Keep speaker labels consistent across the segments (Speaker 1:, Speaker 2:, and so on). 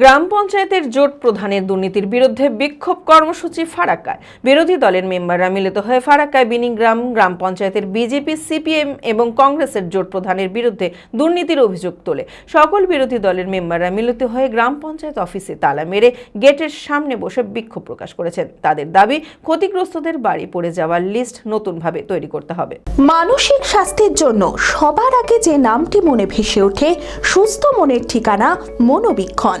Speaker 1: গ্রাম পঞ্চায়েতের জোট প্রধানের দুর্নীতির বিরুদ্ধে বিক্ষোভ কর্মসূচি ফারাক্কায়। বিরোধী দলের মেম্বাররা মিলিত হয়ে ফারাক্কায় বিনিগ্রাম, গ্রাম পঞ্চায়েতের বিজেপি, সিপিএম এবং কংগ্রেসের জোট প্রধানের বিরুদ্ধে দুর্নীতির অভিযোগ তোলে। সকল বিরোধী দলের মেম্বাররা মিলিত হয়ে গ্রাম পঞ্চায়েত অফিসে তালা মেরে গেটের সামনে বসে বিক্ষোভ প্রকাশ করেছেন। তাদের দাবি, ক্ষতিগ্রস্তদের বাড়ি পড়ে যাওয়ার লিস্ট নতুনভাবে তৈরি করতে হবে।
Speaker 2: মানসিক স্বাস্থ্যের জন্য সবার আগে যে নামটি মনে ভেসে ওঠে, সুস্থ মনের ঠিকানা মনোবীক্ষণ।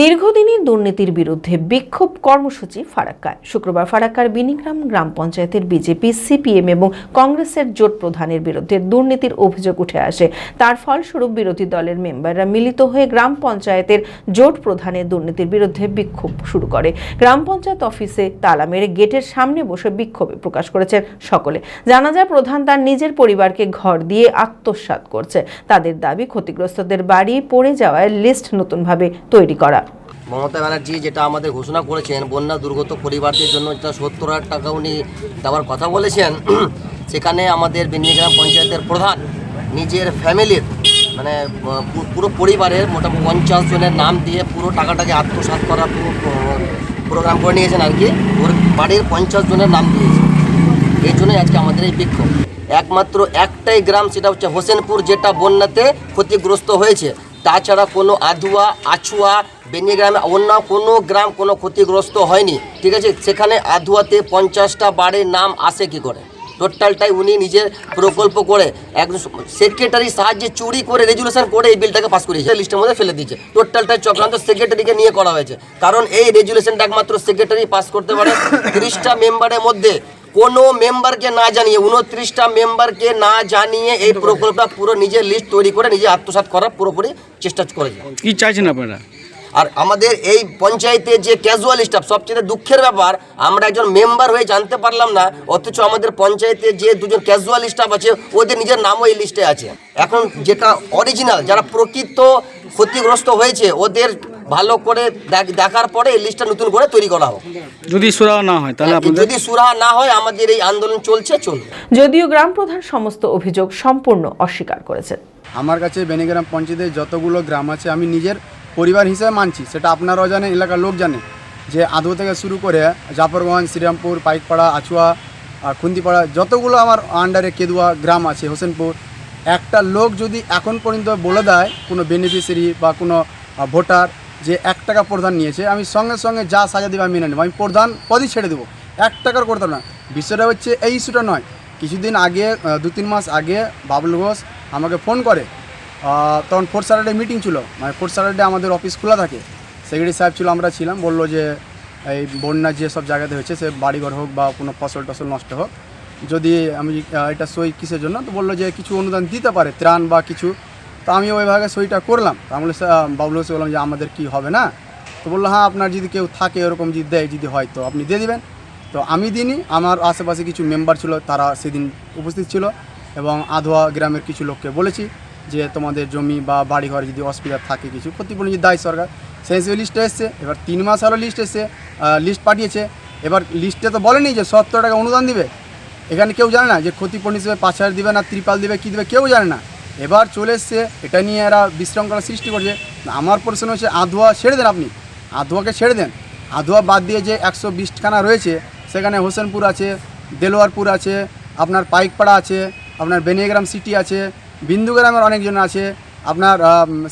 Speaker 1: দীর্ঘদিনের দুর্নীতির বিরুদ্ধে বিক্ষোভ কর্মসূচি ফারাক্কায়। শুক্রবার ফারাক্কার বিনিগ্রাম গ্রাম পঞ্চায়েতের বিজেপি, সিপিএম এবং কংগ্রেসের জোট প্রধানের বিরুদ্ধে দুর্নীতির অভিযোগ উঠে আসে। তার ফলস্বরূপ বিরোধী দলের মেম্বাররা মিলিত হয়ে গ্রাম পঞ্চায়েতের জোট প্রধানের দুর্নীতির বিরুদ্ধে বিক্ষোভ শুরু করে। গ্রাম পঞ্চায়েত অফিসে তালা মেরে গেটের সামনে বসে বিক্ষোভে প্রকাশ করেছেন সকলে। জানা যায়, প্রধান তার নিজের পরিবারকে ঘর দিয়ে আত্মসাৎ করছে। তাদের দাবি, ক্ষতিগ্রস্তদের বাড়ি পড়ে যাওয়ার লিস্ট নতুনভাবে তৈরি করা।
Speaker 3: মমতা ব্যানার্জি যেটা আমাদের ঘোষণা করেছেন, বন্যা দুর্গত পরিবারদের জন্য যেটা সত্তর হাজার টাকা উনি দেওয়ার কথা বলেছেন, সেখানে আমাদের বেনিগ্রাম পঞ্চায়েতের প্রধান, নিজের ফ্যামিলির মানে পুরো পরিবারের মোটামুটি পঞ্চাশ জনের নাম দিয়ে পুরো টাকাটাকে আত্মসাৎ করার পুরো প্রোগ্রাম করে নিয়েছেন আর কি, ওর বাড়ির পঞ্চাশ জনের নাম দিয়েছে। এই জন্যই আজকে আমাদের এই বিক্ষোভ। একমাত্র একটাই গ্রাম, সেটা হচ্ছে হোসেনপুর, যেটা বন্যাতে ক্ষতিগ্রস্ত হয়েছে। তাছাড়া কোনো আধুয়া, আছুয়া বেনিগ্রামে অন্য কোনো গ্রাম কোনো ক্ষতিগ্রস্ত হয়নি। ঠিক আছে? সেখানে আধুয়াতে পঞ্চাশটা বাড়ির নাম আসে কি করে? টোটালটাই উনি নিজের প্রকল্প করে একজন সেক্রেটারি সাহায্যে চুরি করে রেজুলেশন করে এই বিলটাকে পাস করিয়েছে লিস্টের মধ্যে ফেলে দিয়েছে। টোটালটাই চক্রান্ত সেক্রেটারিকে নিয়ে করা হয়েছে। কারণ এই রেজুলেশনটা একমাত্র সেক্রেটারি পাস করতে পারে। তিরিশটা মেম্বারের মধ্যে কোনো মেম্বারকে না জানিয়ে, উনত্রিশটা মেম্বারকে না জানিয়ে এই প্রকল্পটা পুরো নিজের লিস্ট তৈরি করে নিজে আত্মসাৎ করার পুরোপুরি চেষ্টা করেছে।
Speaker 4: কি চাইছেন আপনারা?
Speaker 3: আর আমাদের এই পঞ্চায়েতের যে ক্যাজুয়াল স্টাফ সবচেয়ে দুঃখের ব্যাপার আমরা একজন মেম্বার হয়ে জানতে পারলাম না অথচ আমাদের পঞ্চায়েতে যে দুজন ক্যাজুয়াল স্টাফ আছে ওদের নিজের নামও এই লিস্টে আছে। এখন যেটা অরিজিনাল যারা প্রকৃত ক্ষতিগ্রস্ত হয়েছে ওদের ভালো করে দেখার পরে এই লিস্টটা নতুন করে তৈরি করা হোক।
Speaker 4: যদি সুরা না হয় তাহলে
Speaker 3: যদি সুরাহা না হয় আমাদের এই আন্দোলন চলছে চলবে।
Speaker 1: যদিও গ্রাম প্রধান সমস্ত অভিযোগ সম্পূর্ণ অস্বীকার করেছেন।
Speaker 5: আমার কাছে বেনিগ্রাম পঞ্চায়েতের যতগুলো গ্রাম আছে আমি নিজের পরিবার হিসেবে মানছি, সেটা আপনারাও জানেন, এলাকার লোক জানে। যে আদৌ থেকে শুরু করে জাফরগঞ্জ, শ্রীরামপুর, পাইকপাড়া, আছুয়া, আর খুন্দিপাড়া, যতগুলো আমার আন্ডারে কেদুয়া গ্রাম আছে, হোসেনপুর, একটা লোক যদি এখন পর্যন্ত বলে দেয় কোনো বেনিফিশিয়ারি বা কোনো ভোটার যে এক টাকা প্রধান নিয়েছে, আমি সঙ্গে সঙ্গে যা সাজা দেবে আমি মেনে নেব। আমি প্রধান পদই ছেড়ে দেবো। এক টাকার করতাম না। বিষয়টা হচ্ছে এই ইস্যুটা নয়। কিছুদিন আগে দু তিন মাস আগে বাবুল ঘোষ আমাকে ফোন করে তখন ফোর্থ স্যাটারডে মিটিং ছিল। মানে ফোর্থ স্যাটারডে আমাদের অফিস খোলা থাকে। সেক্রেটারি সাহেব ছিল আমরা ছিলাম। বলল যে এই বন্যা যে সব জায়গাতে হয়েছে সে বাড়িঘর হোক বা কোনো ফসল টসল নষ্ট হোক যদি আমি এটা সই কিসের জন্য? তো বলল যে কিছু অনুদান দিতে পারে ত্রাণ বা কিছু। তো আমি ওইভাবে সইটা করলাম। তো আমি বললাম, "স্যার, বাবুল হোসে বললাম যে আমাদের কি হবে না? তো বলল হ্যাঁ আপনার যদি কেউ থাকে এরকম যদি দেয় যদি হয় তো আপনি দিয়ে দিবেন। তো আমি দিইনি। আমার আশেপাশে কিছু মেম্বার ছিল তারা সেদিন উপস্থিত ছিল এবং আধোয়া গ্রামের কিছু লোককে বলেছি। যে তোমাদের জমি বা বাড়িঘর যদি অসুবিধা থাকে কিছু, ক্ষতিপূরণ যদি দায় সরকার, সেই হিসেবে লিস্টে এসছে। এবার তিন মাস হলো লিস্ট এসছে লিস্ট পাঠিয়েছে। এবার লিস্টে তো বলেনি যে সত্তর টাকা অনুদান দিবে। এখানে কেউ জানে না যে ক্ষতিপূরণ হিসেবে পাঁচ হাজার দিবে না, ত্রিপাল দিবে, কী দেবে, কেউ জানে না। এবার চলে এসছে, এটা নিয়ে এরা বিশৃঙ্খলা সৃষ্টি করছে। আমার প্রশ্ন হচ্ছে আধোয়া ছেড়ে দেন আপনি? আধোয়াকে ছেড়ে দেন? আধোয়া বাদ দিয়ে যে একশো বিশখানা রয়েছে, সেখানে হোসেনপুর আছে, দেলোয়ারপুর আছে, আপনার পাইকপাড়া আছে, আপনার বেনিয়াগ্রাম সিটি আছে বিন্দুগ্রামের অনেকজন আছে, আপনার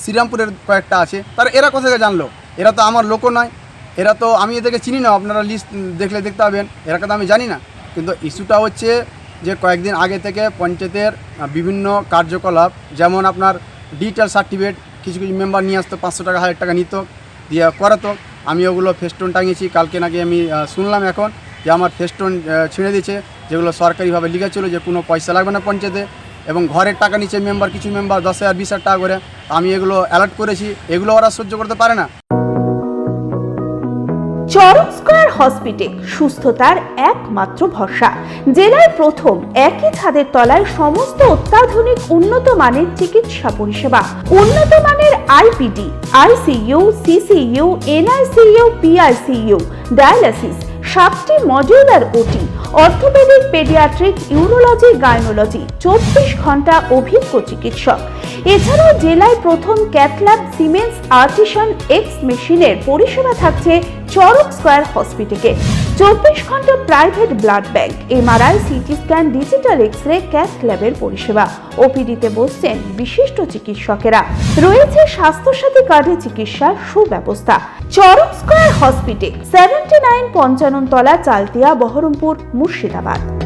Speaker 5: শ্রীরামপুরের কয়েকটা আছে। তারা এরা কোথা থেকে জানলো? এরা তো আমার লোকও নয়। এরা তো আমি এদেরকে চিনি না, আপনারা লিস্ট দেখলে দেখতে পাবেন। এরাকে তো আমি জানি না। কিন্তু ইস্যুটা হচ্ছে যে কয়েকদিন আগে থেকে পঞ্চায়েতের বিভিন্ন কার্যকলাপ, যেমন আপনার ডিজিটাল সার্টিফিকেট, কিছু কিছু মেম্বার নিয়ে আসতো, পাঁচশো টাকা, হাজার টাকা নিত, দিয়ে করাতো। আমি ওগুলো ফেস্টুন টাঙিয়েছি, কালকে নাকি আমি শুনলাম এখন যে আমার ফেস্টুন ছিঁড়ে দিয়েছে, যেগুলো সরকারিভাবে লিখেছিল যে কোনো পয়সা লাগবে না পঞ্চায়েতে। এবং ঘরের টাকা নিচে মেম্বার কিছু মেম্বার দশ হাজার, বিশ হাজার টাকা করে আমি এগুলো অ্যালার্ট করেছি। এগুলো ওরা সহ্য করতে পারে না।
Speaker 2: চরম স্কয়ার হসপিটাল সুস্থতার একমাত্র ভরসা। জেলায় প্রথম একই ছাদের তলায় সমস্ত অত্যাধুনিক উন্নত মানের চিকিৎসা পরিষেবা। উন্নত মানের IPD ICU CCU NICU PICU dialysis সাতটি modular OT orthopaedic paediatric, urology, gynaecology, চব্বিশ ঘণ্টা অভিজ্ঞ চিকিৎসক। এছাড়াও জেলায় প্রথম ক্যাথল্যাব সিমেন্স আর্টিসান এক্স মেশিনের পরিষেবা থাকছে চরক স্কয়ার হসপিটালে। চব্বিশ ঘণ্টা private blood bank, MRI, CT scan, digital X ray cath ল্যাবের পরিষেবা। ওপিডিতে বসছেন বিশিষ্ট চিকিৎসকেরা। রয়েছে স্বাস্থ্যসাথী কার্ডে চিকিৎসার সুব্যবস্থা। Charak square hospital, seventy nine Panchanan তলা চালতিয়া বহরমপুর মুর্শিদাবাদ।